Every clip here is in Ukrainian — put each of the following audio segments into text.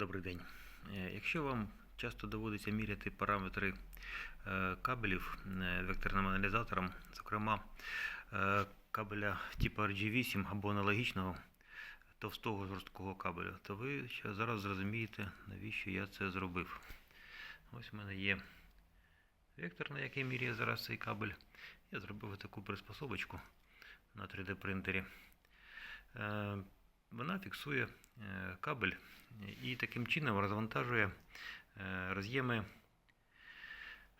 Добрий день. Е, Якщо вам часто доводиться міряти параметри е, кабелів е, векторним аналізатором, зокрема кабеля типу RG8 або аналогічного товстого жорсткого кабелю, то ви зараз зрозумієте, навіщо я це зробив. Ось у мене є вектор, на який міряє зараз цей кабель. Я зробив таку приспособочку на 3D принтері. Е, Вона фіксує е, кабель і таким чином розвантажує е, роз'єми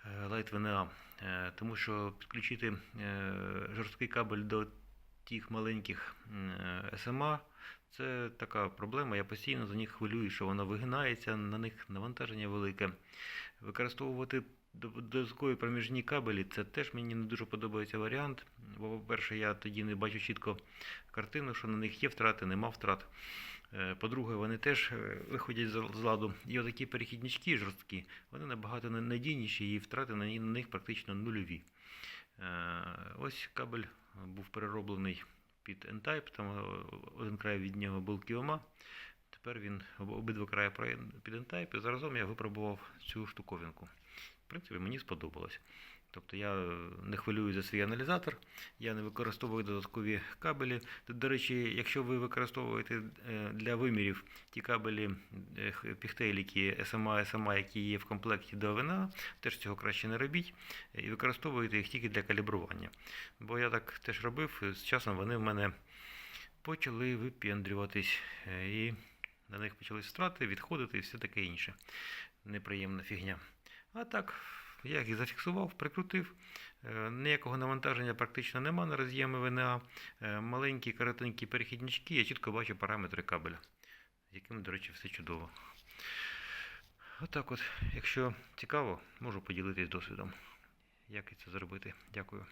е, Light VNA. Е, Тому що підключити жорсткий кабель до тих маленьких SMA це така проблема. Я постійно за них хвилюю, що воно вигинається, на них навантаження велике. Використовувати додаткові проміжні кабелі це теж мені не дуже подобається варіант. Бо, по-перше, я тоді не бачу чітко картину, що на них є втрати, нема втрат. Е, По-друге, вони теж е, виходять з ладу. І отакі перехіднички жорсткі, вони набагато надійніші і втрати на них практично нульові. Е, Ось кабель був перероблений під N-Type, там один край від нього був кіома. Тепер він обидва краї під N-Type, і заразом я випробував цю штуковинку. Принципі, мені сподобалось. Тобто я е, не хвилюю за свій аналізатор, я не використовую додаткові кабелі. До- речі, якщо ви використовуєте е, для вимірів ті кабелі е, піхтейліки SMA, SMA, які є в комплекті до ВНА, теж цього краще не робіть і використовуйте їх тільки для калібрування. Бо я так теж робив, з часом вони в мене почали випендрюватись, і на них почали страти, відходити і все таке інше. Неприємна фігня. А так, я їх зафіксував, прикрутив. Е, Ніякого навантаження практично нема на роз'єми ВНА. Е, Маленькі коротенькі перехіднички, я чітко бачу параметри кабеля, з якими, до речі, все чудово. Отак от, якщо цікаво, можу поділитись досвідом, як це зробити. Дякую.